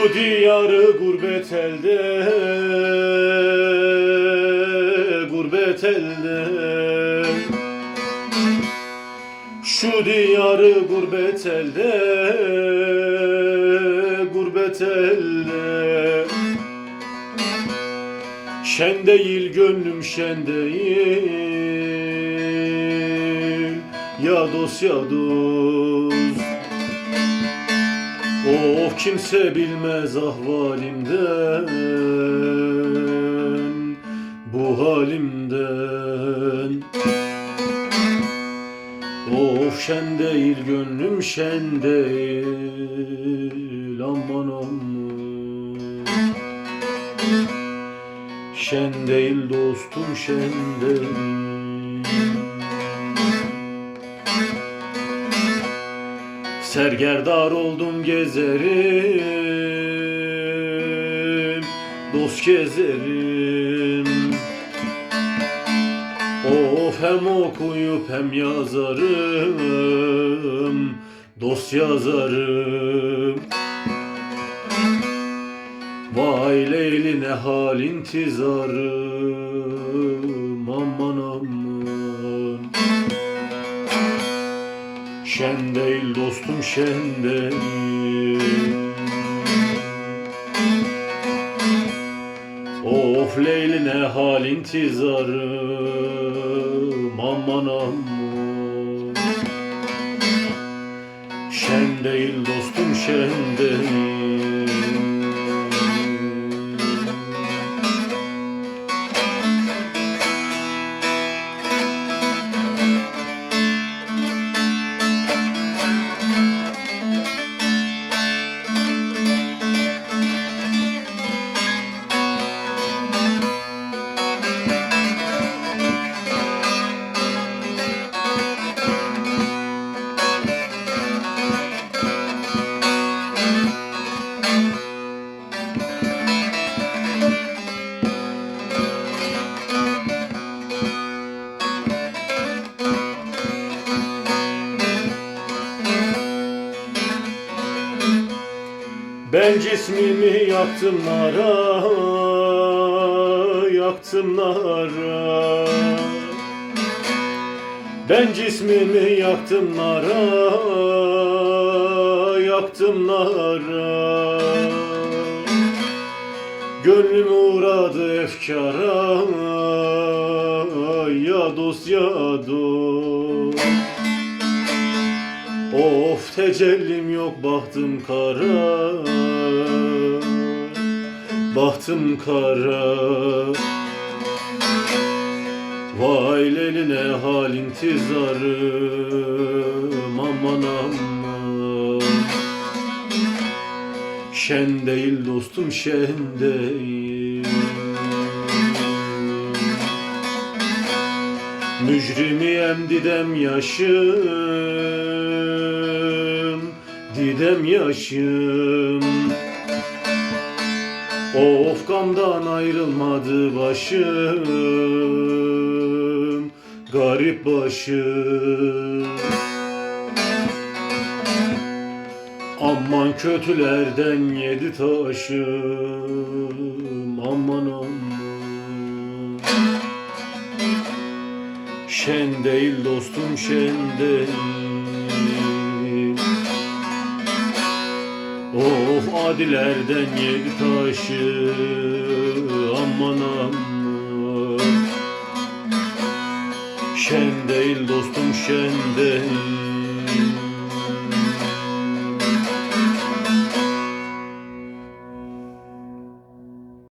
Şu diyarı gurbet elde Gurbet elde. Şu diyarı gurbet elde Gurbet elde. Şen değil gönlüm şen değil Ya dost ya dost Of kimse bilmez ahvalimden Bu halimden. Of şen değil gönlüm şen değil Aman aman. Şen değil dostum şen değil Sergerdar oldum gezerim Dost gezerim. Of hem okuyup hem yazarım Dost yazarım. Vay Leyli ne hal intizarım Aman Şen değil dostum şen değil Of Leyli ne hal intizarım Aman aman. Şen değil dostum şen değil Ben cismimi yaktım nara, yaktım nara. Ben cismimi yaktım nara, yaktım nara. Gönlüm uğradı efkara, ya dost ya dost. Tecellim yok bahtım kara. Bahtım kara. Vay leline hal intizarım Aman aman. Şen değil dostum şen değil Mücrimiyem didem yaşım Didem yaşım. Of gamdan ayrılmadı başım Garip başım. Aman kötülerden yedi taşım Aman aman Şen değil dostum şen değil. Of adilerden yedi taşı Aman aman. Şen değil dostum şen değil